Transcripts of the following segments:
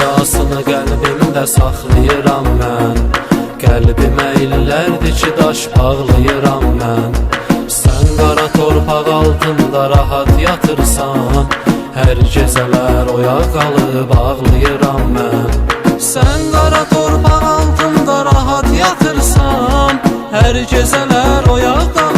Səni qəlbimdə saxlayıram mən. Qəlbimə illərdir ki daş bağlayıram mən. Sən qara torpaq altında rahat yatırsan Hər gecələr oya qalıb ağlayıram mən. Sən qara torpaq altında rahat yatırsan Hər gecələr oya qalıb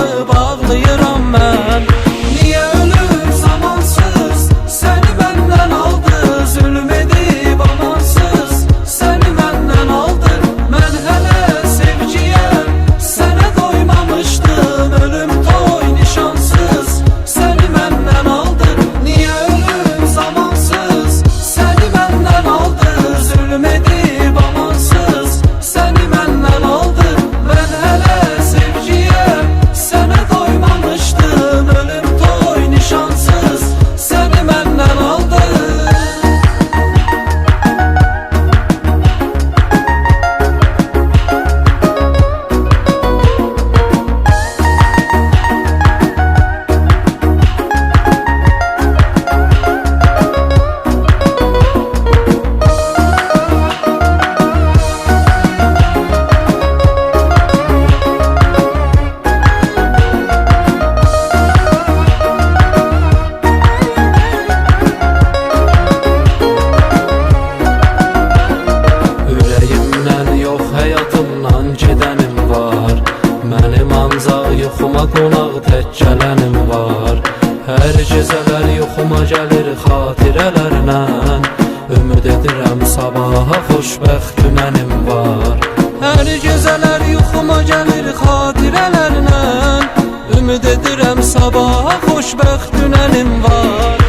yuxuma qonaq tək gələnim var. Hər gecələr yuxuma gəlir xatirələrlə Ümid edirəm sabaha xoşbəxt dünənim var. Hər gecələr yuxuma gəlir xatirələrlə Ümid edirəm sabaha xoşbəxt dünənim var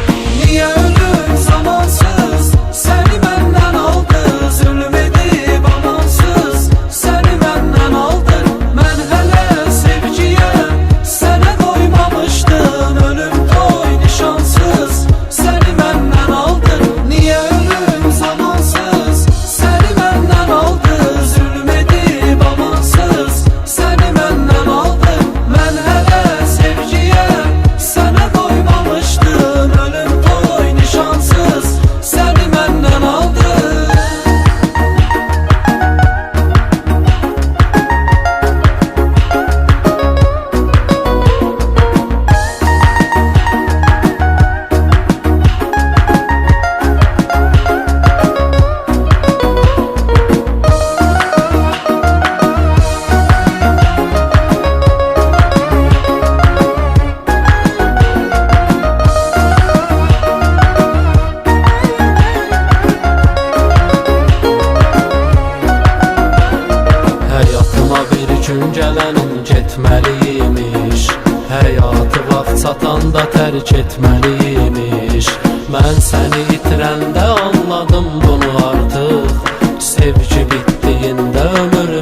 Gün gələnim getməliymiş Həyatı vaxt çatanda tərk etməliymiş Mən səni itirəndə anladım bunu artıq Sevgi bitdiyində ömür